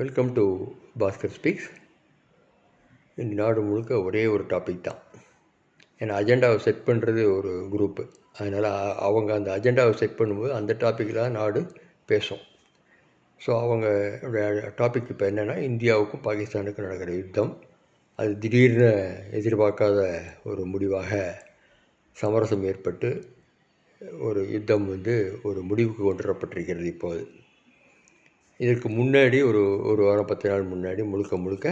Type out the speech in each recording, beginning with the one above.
Welcome to Bhaskar speaks இந்த நாடு முழுக்க ஒரே ஒரு டாபிக் தான். ஏன்னா அஜெண்டாவை செட் பண்ணுறது ஒரு குரூப்பு அதனால் அவங்க அந்த அஜெண்டாவை செட் பண்ணும்போது அந்த டாப்பிக்கில் தான் நாடு பேசும். ஸோ அவங்க டாபிக் இப்போ என்னென்னா இந்தியாவுக்கும் பாகிஸ்தானுக்கும் நடக்கிற யுத்தம். அது திடீர்னு எதிர்பார்க்காத ஒரு முடிவாக சமரசம் ஏற்பட்டு ஒரு யுத்தம் வந்து ஒரு முடிவுக்கு கொண்டு வரப்பட்டிருக்கிறது இப்போது. இதற்கு முன்னாடி ஒரு ஒரு வாரம் பத்து நாள் முன்னாடி முழுக்க முழுக்க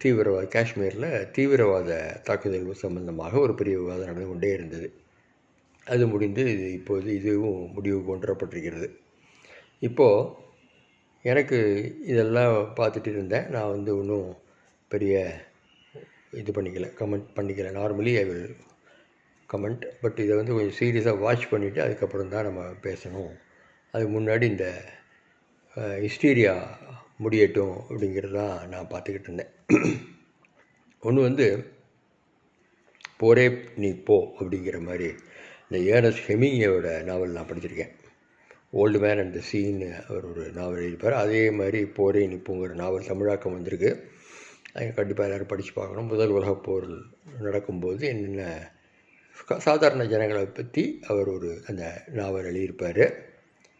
தீவிரவாத காஷ்மீரில் தீவிரவாத தாக்குதல் சம்பந்தமாக ஒரு பெரிய விவாதம் நடந்து கொண்டே இருந்தது. அது முடிந்து இது இப்போது இதுவும் முடிவு கொண்டுவரப்பட்டிருக்கிறது இப்போது எனக்கு இதெல்லாம் பார்த்துட்டு இருந்தேன். நான் வந்து இன்னும் பெரிய இது பண்ணிக்கல கமெண்ட் பண்ணிக்கல. Normally I will comment but இதை வந்து கொஞ்சம் சீரியஸாக வாட்ச் பண்ணிவிட்டு அதுக்கப்புறம் தான் நம்ம பேசணும். அதுக்கு முன்னாடி இந்த ஹிஸ்டீரியா முடியட்டும் அப்படிங்கிறது தான் நான் பார்த்துக்கிட்டு இருந்தேன். ஒன்று வந்து போரே நீ போ அப்படிங்கிற மாதிரி இந்த ஏனஸ் ஹெமிங்கோட நாவல் நான் படிச்சிருக்கேன். ஓல்டு மேன் அண்ட் த சீன்னு அவர் ஒரு நாவல் எழுதிப்பார் அதே மாதிரி போரே நீ போங்கிற நாவல் தமிழாக்கம் வந்திருக்கு. அதை கண்டிப்பாக எல்லோரும் படித்து பார்க்கணும். முதல் உலகப் போர் நடக்கும்போது என்னென்ன சாதாரண ஜனங்களை பற்றி அவர் ஒரு அந்த நாவல் எழுதியிருப்பார்.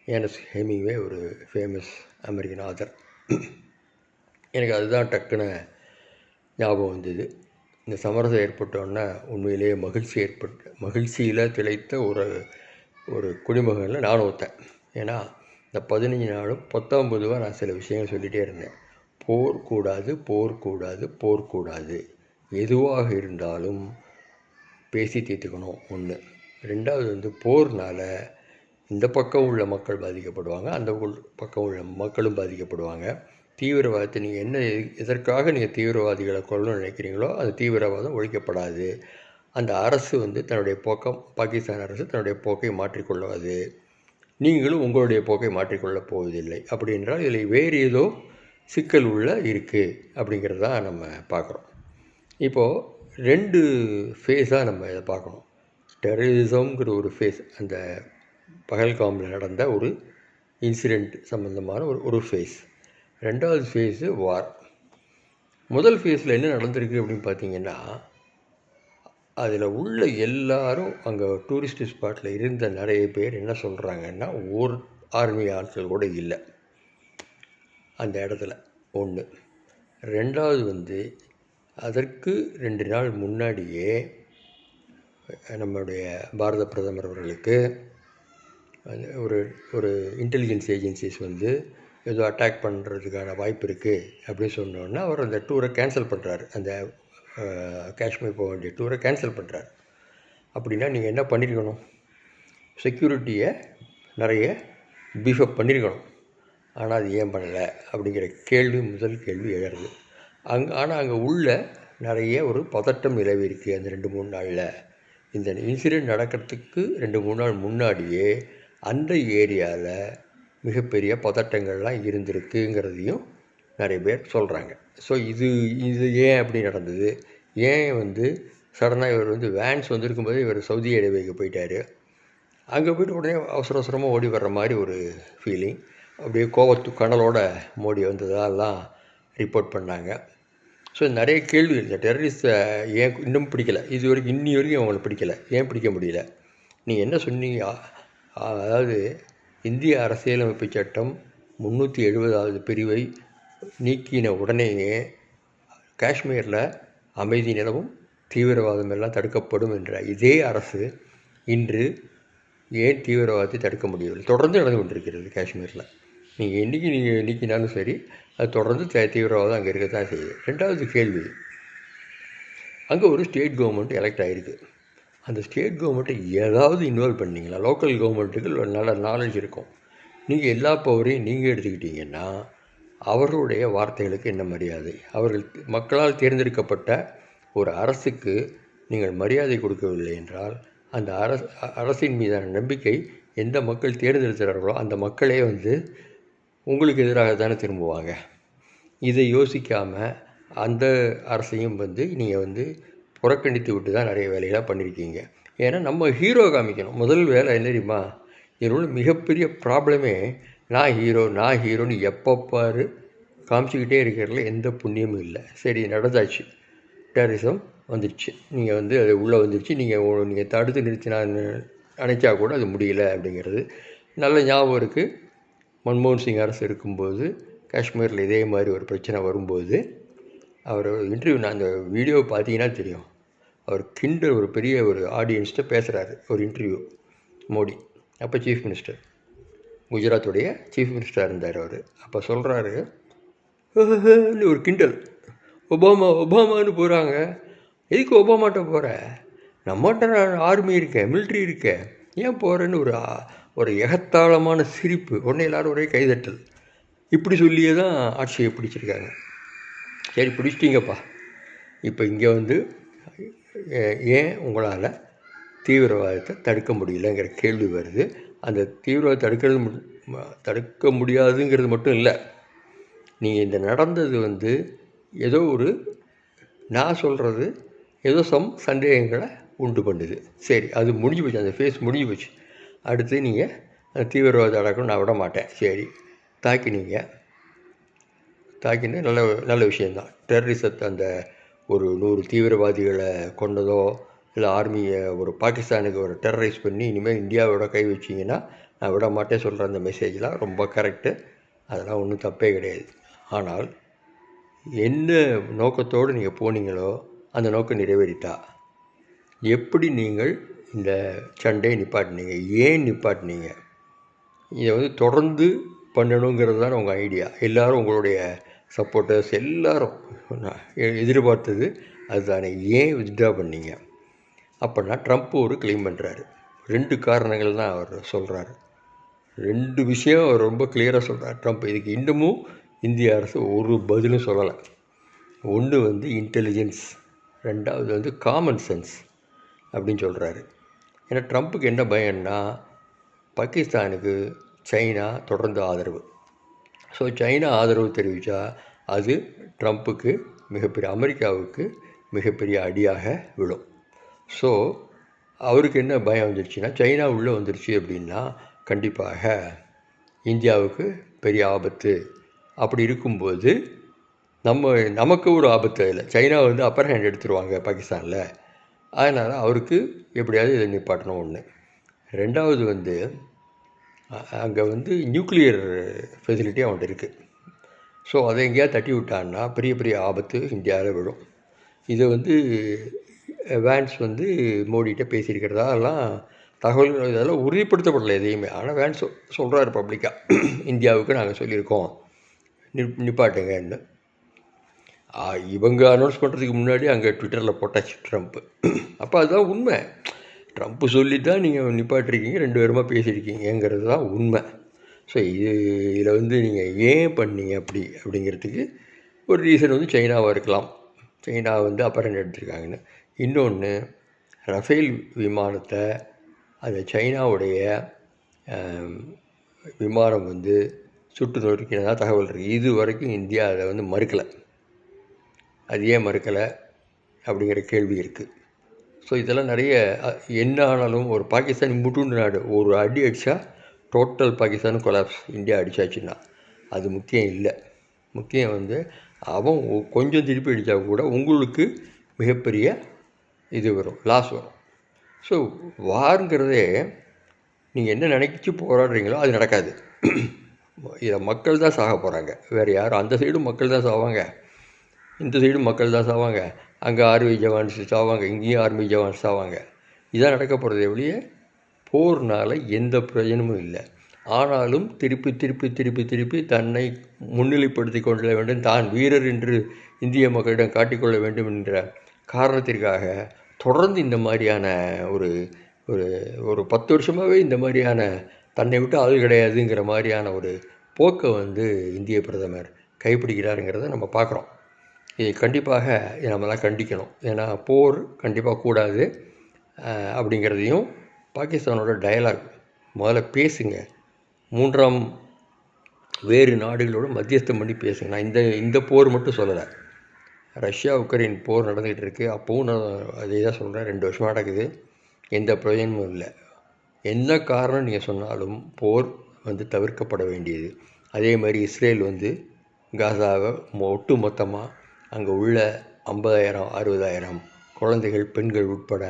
ஏனஸ் ஹெமிங்வே ஒரு ஃபேமஸ் அமெரிக்கன் ஆதர் எனக்கு அதுதான் டக்குன்னு ஞாபகம் வந்தது. இந்த சமரசம் ஏற்பட்டோன்னே உண்மையிலேயே மகிழ்ச்சி ஏற்பட்டு மகிழ்ச்சியில் திளைத்த ஒரு ஒரு குடிமகனில் நானும் ஒருத்தேன். ஏன்னா இந்த பதினஞ்சு நாளும் பத்தொம்பதுவாக நான் சில விஷயங்கள் சொல்லிகிட்டே இருந்தேன். போர் கூடாது போர் கூடாது போர் கூடாது. எதுவாக இருந்தாலும் பேசி தீர்த்துக்கணும் ஒன்று ரெண்டாவது வந்து போர்னால் இந்த பக்கம் உள்ள மக்கள் பாதிக்கப்படுவாங்க அந்த உள் பக்கம் உள்ள மக்களும் பாதிக்கப்படுவாங்க. தீவிரவாதத்தை நீங்கள் என்ன எதற்காக நீங்கள் தீவிரவாதிகளை கொள்ளணும்னு நினைக்கிறீங்களோ அந்த தீவிரவாதம் ஒழிக்கப்படாது. அந்த அரசு வந்து தன்னுடைய போக்கம் பாகிஸ்தான் அரசு தன்னுடைய போக்கை மாற்றிக்கொள்ளாது. நீங்களும் உங்களுடைய போக்கை மாற்றிக்கொள்ளப் போவதில்லை. அப்படி என்றால் இதில் வேறு ஏதோ சிக்கல் உள்ள இருக்குது அப்படிங்கிறது தான் நம்ம பார்க்குறோம். இப்போது ரெண்டு ஃபேஸாக நம்ம இதை பார்க்கணும். டெரரிசம்ங்கிற ஒரு ஃபேஸ் அந்த பகல்காமில் நடந்த ஒரு இன்சிடெண்ட் சம்மந்தமான ஒரு ஒரு ஃபேஸ் ரெண்டாவது ஃபேஸு வார் முதல் ஃபேஸில் என்ன நடந்திருக்கு அப்படின்னு பார்த்தீங்கன்னா அதில் உள்ள எல்லாரும் அங்கே டூரிஸ்ட் ஸ்பாட்டில் இருந்த நிறைய பேர் என்ன சொல்கிறாங்கன்னா ஓர் ஆர்மி ஆட்கள் கூட இல்லை. அந்த இடத்துல ஒன்று ரெண்டாவது வந்து அதற்கு ரெண்டு நாள் முன்னாடியே நம்முடைய பாரத பிரதமர் அவர்களுக்கு ஒரு ஒரு இன்டெலிஜென்ஸ் ஏஜென்சிஸ் வந்து ஏதோ அட்டாக் பண்ணுறதுக்கான வாய்ப்பு இருக்குது அப்படின்னு சொன்னோன்னா அவர் அந்த டூரை கேன்சல் பண்ணுறாரு அந்த காஷ்மீர் போக வேண்டிய டூரை கேன்சல் பண்ணுறாரு அப்படின்னா நீங்கள் என்ன பண்ணியிருக்கணும் செக்யூரிட்டியை நிறைய பீஃபப் பண்ணியிருக்கணும் ஆனால் அது ஏன் பண்ணலை? அப்படிங்கிற கேள்வி முதல் கேள்வி எழுறது. அங்கே ஆனால் அங்கே உள்ள நிறைய ஒரு பதட்டம் நிலவி இருக்குது அந்த ரெண்டு மூணு நாளில். இந்த இன்சிடெண்ட் நடக்கிறதுக்கு ரெண்டு மூணு நாள் முன்னாடியே அந்த ஏரியாவில் மிகப்பெரிய பதட்டங்கள்லாம் இருந்திருக்குங்கிறதையும் நிறைய பேர் சொல்கிறாங்க ஸோ இது இது ஏன் அப்படி நடந்தது? ஏன் வந்து சடனாக இவர் வந்து வேன்ஸ் வந்திருக்கும்போது இவர் சவுதி அரேபியாவுக்கு போயிட்டார்? அங்கே போய்ட்டு உடனே அவசர அவசரமாக ஓடி வர்ற மாதிரி ஒரு ஃபீலிங் அப்படியே கோவத்து கடலோட மோடி வந்ததெல்லாம் ரிப்போர்ட் பண்ணாங்க. ஸோ நிறைய கேள்வி இந்த டெரரிஸ்ட்டை ஏன் இன்னும் பிடிக்கல? இது வரைக்கும் இன்னி வரைக்கும் அவங்களை பிடிக்கல. ஏன் பிடிக்க முடியல? நீங்கள் என்ன சொன்னீங்க? அதாவது இந்திய அரசியலமைப்பு சட்டம் முந்நூற்றி எழுபதாவது பிரிவை நீக்கின உடனேயே காஷ்மீரில் அமைதி நிலவும் தீவிரவாதம் எல்லாம் தடுக்கப்படும் என்ற இதே அரசு இன்று ஏன் தீவிரவாதத்தை தடுக்க முடியவில்லை? தொடர்ந்து நடந்து கொண்டிருக்கிறது காஷ்மீரில். நீங்கள் என்றைக்கு நீங்கள் நீக்கினாலும் சரி அது தொடர்ந்து தீவிரவாதம் அங்கே இருக்க தான் செய்யுது. ரெண்டாவது கேள்வி அங்கே ஒரு ஸ்டேட் கவர்மெண்ட் எலெக்ட் ஆகிருக்கு அந்த ஸ்டேட் கவர்மெண்ட்டை ஏதாவது இன்வால்வ் பண்ணீங்களா? லோக்கல் கவர்மெண்ட்டுக்கு ஒரு நல்ல நாலேஜ் இருக்கும். நீங்கள் எல்லா பவரையும் நீங்கள் எடுத்துக்கிட்டீங்கன்னா அவர்களுடைய வார்த்தைகளுக்கு என்ன மரியாதை? அவர்கள் மக்களால் தேர்ந்தெடுக்கப்பட்ட ஒரு அரசுக்கு நீங்கள் மரியாதை கொடுக்கவில்லை என்றால் அந்த அரசு அரசின் மீதான நம்பிக்கை எந்த மக்கள் தேர்ந்தெடுக்கிறார்களோ அந்த மக்களே வந்து உங்களுக்கு எதிராக தானே திரும்புவாங்க. இதை யோசிக்காமல் அந்த அரசையும் வந்து நீங்கள் வந்து புறக்கணித்து விட்டு தான் நிறைய வேலையெல்லாம் பண்ணியிருக்கீங்க. ஏன்னா நம்ம ஹீரோ காமிக்கணும். முதல் வேலை என்ன தெரியுமா? இதில் மிகப்பெரிய ப்ராப்ளமே நான் ஹீரோ நான் ஹீரோன்னு எப்போ பாரு காமிச்சிக்கிட்டே இருக்கிறதுல எந்த புண்ணியமும் இல்லை. சரி நடந்தாச்சு. டெரரிசம் வந்துடுச்சு நீங்கள் வந்து அது உள்ளே வந்துடுச்சு நீங்கள் நீங்கள் தடுத்து நிறுத்தினான்னு நினைச்சா கூட அது முடியல அப்படிங்கிறது. நல்ல ஞாபகம் இருக்குது மன்மோகன் சிங் அரசு இருக்கும்போது காஷ்மீரில் இதே மாதிரி ஒரு பிரச்சனை வரும்போது அவர் இன்டர்வியூ நான் அந்த வீடியோ பார்த்தீங்கன்னா தெரியும். அவர் கிண்டல் ஒரு பெரிய ஒரு ஆடியன்ஸ்கிட்ட பேசுகிறாரு ஒரு இன்டர்வியூ மோடி. அப்போ சீஃப் மினிஸ்டர் குஜராத்துடைய சீஃப் மினிஸ்டராக இருந்தார் அவர். அப்போ சொல்கிறாரு ஒரு கிண்டல். ஒபாமா ஒபாமான்னு போகிறாங்க எதுக்கு ஒபாமாட்ட போகிற நம்மகிட்ட ஆர்மி இருக்க மிலிட்ரி இருக்க ஏன் போகிறேன்னு ஒரு ஒரு எகத்தாளமான சிரிப்பு. உடனே எல்லாரும் ஒரே கைதட்டல். இப்படி சொல்லியே தான் ஆட்சியை பிடிச்சிருக்காங்க. சரி பிடிச்சிட்டிங்கப்பா. இப்போ இங்கே வந்து ஏன் உங்களால் தீவிரவாதத்தை தடுக்க முடியலங்கிற கேள்வி வருது. அந்த தீவிரவாதத்தை தடுக்கிறது தடுக்க முடியாதுங்கிறது மட்டும் இல்லை. நீங்கள் இந்த நடந்தது வந்து ஏதோ ஒரு நான் சொல்கிறது ஏதோ சம் சந்தேகங்களை உண்டு பண்ணுது. சரி அது முடிஞ்சு போச்சு. அந்த ஃபேஸ் முடிஞ்சு போச்சு. அடுத்து நீங்கள் அந்த தீவிரவாத அடக்கம் நான் விட மாட்டேன். சரி தாக்கினீங்க. தாக்கினது நல்ல நல்ல விஷயந்தான் டெரரிசத்தை அந்த ஒரு நூறு தீவிரவாதிகளை கொண்டதோ இல்லை ஆர்மியை ஒரு பாகிஸ்தானுக்கு ஒரு டெரரைஸ் பண்ணி இனிமேல் இந்தியாவோட கை வச்சிங்கன்னா நான் விட மாட்டேன் சொல்கிற அந்த மெசேஜ்லாம் ரொம்ப கரெக்டு அதெல்லாம் ஒன்றும் தப்பே கிடையாது. ஆனால் என்ன நோக்கத்தோடு நீங்கள் போனீங்களோ அந்த நோக்கம் நிறைவேறிட்டா. எப்படி நீங்கள் இந்த சண்டையை நிப்பாட்டினீங்க? ஏன் நிப்பாட்டினீங்க? இதை வந்து தொடர்ந்து பண்ணணுங்கிறது தான் உங்கள் ஐடியா எல்லோரும் உங்களுடைய சப்போர்ட்டர்ஸ் எல்லோரும் எதிர்பார்த்தது அதுதானே. ஏன் வித்ட்ரா பண்ணீங்க? அப்படின்னா ட்ரம்ப் ஒரு கிளைம் பண்ணுறாரு ரெண்டு காரணங்கள் தான் அவர் சொல்கிறாரு ரெண்டு விஷயம் அவர் ரொம்ப கிளியராக சொல்கிறார் ட்ரம்ப் இதுக்கு இன்னமும் இந்திய அரசு ஒரு பதிலும் சொல்லலை. ஒன்று வந்து இன்டெலிஜென்ஸ் ரெண்டாவது வந்து காமன் சென்ஸ் அப்படின்னு சொல்கிறாரு ஏன்னா ட்ரம்ப்புக்கு என்ன பயம்னா பாகிஸ்தானுக்கு சைனா தொடர்ந்து ஆதரவு. ஸோ சைனா ஆதரவு தெரிவித்தா அது ட்ரம்ப்புக்கு மிகப்பெரிய அமெரிக்காவுக்கு மிகப்பெரிய அடியாக விழும். ஸோ அவருக்கு என்ன பயம் வந்துருச்சுன்னா சைனா உள்ளே வந்துருச்சு அப்படின்னா கண்டிப்பாக இந்தியாவுக்கு பெரிய ஆபத்து. அப்படி இருக்கும்போது நம்ம நமக்கு ஒரு ஆபத்து இல்லை. சைனா வந்து அப்பர் ஹேண்ட் எடுத்துருவாங்க பாகிஸ்தானில். அதனால் அவருக்கு எப்படியாவது இதை நிப்பாட்டணும் ஒன்று ரெண்டாவது வந்து அங்கே வந்து நியூக்ளியர் ஃபெசிலிட்டி அவன்கிட்ட இருக்குது ஸோ அதை எங்கேயாவது தட்டி விட்டான்னா பெரிய பெரிய ஆபத்து இந்தியாவில் விடும் இதை வந்து வேன்ஸ் வந்து மோடிகிட்ட பேசியிருக்கிறதா எல்லாம் தகவல்கள் இதெல்லாம் உறுதிப்படுத்தப்படலை எதையுமே. ஆனால் வேன்ஸ் சொல்கிறாரு பப்ளிக்காக இந்தியாவுக்கு நாங்கள் சொல்லியிருக்கோம். நிப் நிப்பாட்டுங்கன்னு இவங்க அனௌன்ஸ் பண்ணுறதுக்கு முன்னாடி அங்கே ட்விட்டரில் போட்டாச்சு ட்ரம்ப்பு அப்போ அதுதான் உண்மை. ட்ரம்ப்பு சொல்லி தான் நீங்கள் நிப்பாட்டிருக்கீங்க ரெண்டு பேருமா பேசியிருக்கீங்கிறது தான் உண்மை. ஸோ இது இதில் வந்து நீங்கள் ஏன் பண்ணீங்க அப்படி அப்படிங்கிறதுக்கு ஒரு ரீசன் வந்து சைனாவாக இருக்கலாம். சைனா வந்து அப்பரண்ட் எடுத்திருக்காங்கன்னு. இன்னொன்று ரஃபேல் விமானத்தை அந்த சைனாவுடைய விமானம் வந்து சுட்டு நொறுக்கினதாக தகவல் இருக்குது இது வரைக்கும் இந்தியா அதை வந்து மறுக்கலை. அது ஏன் மறுக்கலை அப்படிங்கிற கேள்வி இருக்குது ஸோ இதெல்லாம் நிறைய என்ன ஆனாலும் ஒரு பாகிஸ்தான் முட்டுண்டு நாடு ஒரு அடி அடித்தா டோட்டல் பாகிஸ்தான் கொலாப்ஸ் இந்தியா அடித்தாச்சுன்னா அது முக்கியம் இல்லை. முக்கியம் வந்து அவன் கொஞ்சம் திருப்பி அடித்தா கூட உங்களுக்கு மிகப்பெரிய இது வரும் லாஸ் வரும். ஸோ வாருங்கிறதே நீங்கள் என்ன நினைச்சி போராடுறீங்களோ அது நடக்காது. இதை மக்கள் தான் சாக போகிறாங்க வேறு யாரும் அந்த சைடும் மக்கள் தான் சாவாங்க. இந்த சைடும் மக்கள் தான் சாவாங்க. அங்கே ஆர்மி ஜவான்ஸ் சாவாங்க இங்கேயும் ஆர்மி ஜவான்ஸ் சாவாங்க. இதான் நடக்க போகிறது எவ்வளியே போர்னால் எந்த பிரயோஜனமும் இல்லை. ஆனாலும் திருப்பி திருப்பி திருப்பி திருப்பி தன்னை முன்னிலைப்படுத்தி கொள்ள வேண்டும் தான் வீரர் என்று இந்திய மக்களிடம் காட்டிக்கொள்ள வேண்டும் என்ற காரணத்திற்காக தொடர்ந்து இந்த மாதிரியான ஒரு ஒரு ஒரு பத்து வருஷமாகவே இந்த மாதிரியான தன்னை விட்டு ஆள் கிடையாதுங்கிற மாதிரியான ஒரு போக்கை வந்து இந்திய பிரதமர் கைப்பிடிக்கிறாருங்கிறத நம்ம பார்க்குறோம். இதை கண்டிப்பாக நம்ம தான் கண்டிக்கணும். ஏன்னா போர் கண்டிப்பாக கூடாது. அப்படிங்கிறதையும் பாகிஸ்தானோட டயலாக் முதல்ல பேசுங்க. மூன்றாம் வேறு நாடுகளோட மத்தியஸ்தம் பண்ணி பேசுங்க. நான் இந்த இந்த போர் மட்டும் சொல்லலை. ரஷ்யா உக்ரைன் போர் நடந்துகிட்டு இருக்குது அப்போவும் நான் அதே தான் சொல்கிறேன் ரெண்டு வருஷமாக நடக்குது. எந்த பிரயோஜனமும் இல்லை. என்ன காரணம் நீங்கள் சொன்னாலும் போர் வந்து தவிர்க்கப்பட வேண்டியது. அதே மாதிரி இஸ்ரேல் வந்து காசாவை ஒட்டு மொத்தமாக அங்கே உள்ள ஐம்பதாயிரம் அறுபதாயிரம் குழந்தைகள் பெண்கள் உட்பட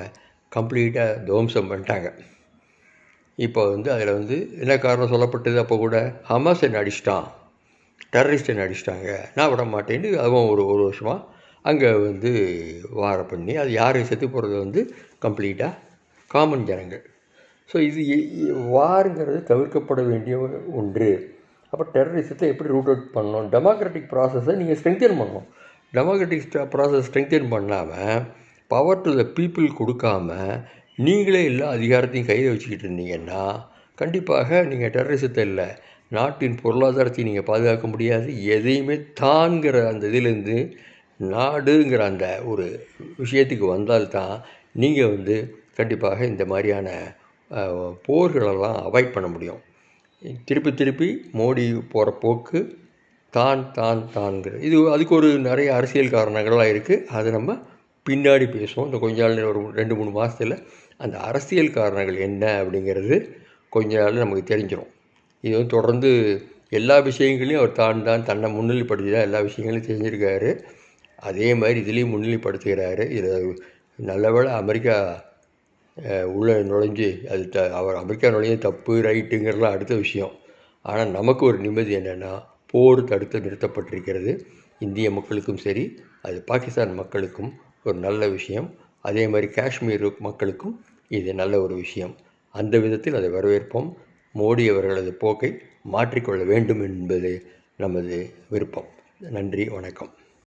கம்ப்ளீட்டாக துவம்சம் பண்ணிட்டாங்க. இப்போ வந்து அதில் வந்து என்ன காரணம் சொல்லப்பட்டது அப்போ கூட? ஹமாஸ் என்ன அடிச்சிட்டான்? டெரரிஸ்ட் என்ன அடிச்சிட்டாங்க? நான் விட மாட்டேன்னு அவன் ஒரு ஒரு வருஷமாக அங்கே வந்து வார பண்ணி அது யார் செத்து போகிறது வந்து கம்ப்ளீட்டாக காமன் ஜனங்கள். ஸோ இது வாருங்கிறது தவிர்க்கப்பட வேண்டிய ஒன்று. அப்போ டெரரிசத்தை எப்படி ரூட் அவுட் பண்ணணும்? டெமோக்ராட்டிக் ப்ராசஸை நீங்கள் ஸ்ட்ரெங்தன் பண்ணணும். டெமோக்ராட்டிக் ப்ராசஸ் ஸ்ட்ரெங்தன் பண்ணாமல் பவர் டு த பீப்புள் கொடுக்காம நீங்களே எல்லா அதிகாரத்தையும் கையில் வச்சுக்கிட்டு இருந்தீங்கன்னா கண்டிப்பாக நீங்கள் டெரரிசத்தை இல்லை நாட்டின் பொருளாதாரத்தை நீங்கள் பாதுகாக்க முடியாது எதையுமே தான்கிற அந்த இதிலேருந்து நாடுங்கிற அந்த ஒரு விஷயத்துக்கு வந்தால்தான் நீங்கள் வந்து கண்டிப்பாக இந்த மாதிரியான போர்களெல்லாம் அவாய்ட் பண்ண முடியும். திருப்பி திருப்பி மோடி போகிற போக்கு தான் தான் தான்கிற. இது அதுக்கு ஒரு நிறைய அரசியல் காரணங்கள்லாம் இருக்குது அது நம்ம பின்னாடி பேசுவோம். இந்த கொஞ்ச நாள் ஒரு ரெண்டு மூணு மாதத்தில் அந்த அரசியல் காரணங்கள் என்ன அப்படிங்கிறது கொஞ்ச நாள் நமக்கு தெரிஞ்சிடும் இது வந்து தொடர்ந்து எல்லா விஷயங்களையும் அவர் தான் தான் தன்னை முன்னிலைப்படுத்தி தான் எல்லா விஷயங்களையும் தெரிஞ்சிருக்காரு. அதே மாதிரி இதுலேயும் முன்னிலைப்படுத்துகிறாரு. இதை நல்லவேளை அமெரிக்கா உள்ளே நுழைஞ்சு அது த அவர் அமெரிக்கா நுழைஞ்ச தப்பு ரைட்டுங்கிறதுலாம் அடுத்த விஷயம். ஆனால் நமக்கு ஒரு நிம்மதி என்னென்னா போர் தடுத்து நிறுத்தப்பட்டிருக்கிறது. இந்திய மக்களுக்கும் சரி அது பாகிஸ்தான் மக்களுக்கும் ஒரு நல்ல விஷயம். அதே மாதிரி காஷ்மீர் மக்களுக்கும் இது நல்ல ஒரு விஷயம். அந்த விதத்தில் அதை வரவேற்போம். மோடி அவர்களது போக்கை மாற்றிக்கொள்ள வேண்டும் என்பது நமது விருப்பம். நன்றி வணக்கம்.